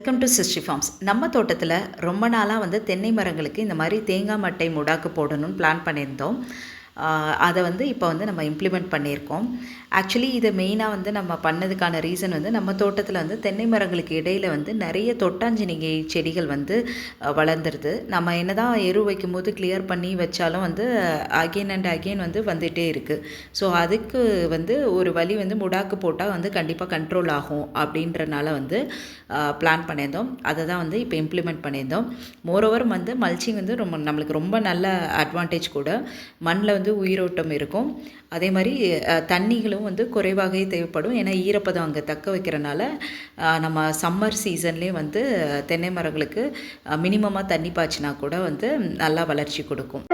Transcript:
Welcome to sixty forms நம்ம தோட்டத்தில் ரொம்ப நாளாக வந்து தென்னை மரங்களுக்கு இந்த மாதிரி தேங்காய் மட்டை முடாக்கு போடணும்னு பிளான் பண்ணியிருந்தோம். அதை வந்து இப்போ வந்து நம்ம இம்ப்ளிமெண்ட் பண்ணியிருக்கோம். ஆக்சுவலி இதை மெயினாக வந்து நம்ம பண்ணதுக்கான ரீசன் வந்து நம்ம தோட்டத்தில் வந்து தென்னை மரங்களுக்கு இடையில் வந்து நிறைய தொட்டாஞ்சினிகை செடிகள் வந்து வளர்ந்துருது. நம்ம என்ன தான் எரு வைக்கும்போது கிளியர் பண்ணி வச்சாலும் வந்து அகெயின் அண்ட் அகெயின் வந்து வந்துகிட்டே இருக்குது ஸோ அதுக்கு வந்து ஒரு வழி வந்து முடாக்கு போட்டால் வந்து கண்டிப்பாக கண்ட்ரோல் ஆகும் அப்படின்றனால வந்து பிளான் பண்ணியிருந்தோம். அதை தான் வந்து இப்போ இம்ப்ளிமெண்ட் பண்ணியிருந்தோம். மோரோவர் வந்து மல்ச்சிங் வந்து ரொம்ப நம்மளுக்கு ரொம்ப நல்ல அட்வான்டேஜ் கூட. மண்ணில் வந்து உயிரோட்டம் இருக்கும். அதே மாதிரி தண்ணிகளும் வந்து குறைவாகவே தேவைப்படும். ஏன்னா ஈரப்பதம் அங்கே தக்க வைக்கிறனால நம்ம சம்மர் சீசன்லேயே வந்து தென்னை மரங்களுக்கு மினிமமாக தண்ணி பாய்ச்சினா கூட வந்து நல்லா வளர்ச்சி கொடுக்கும்.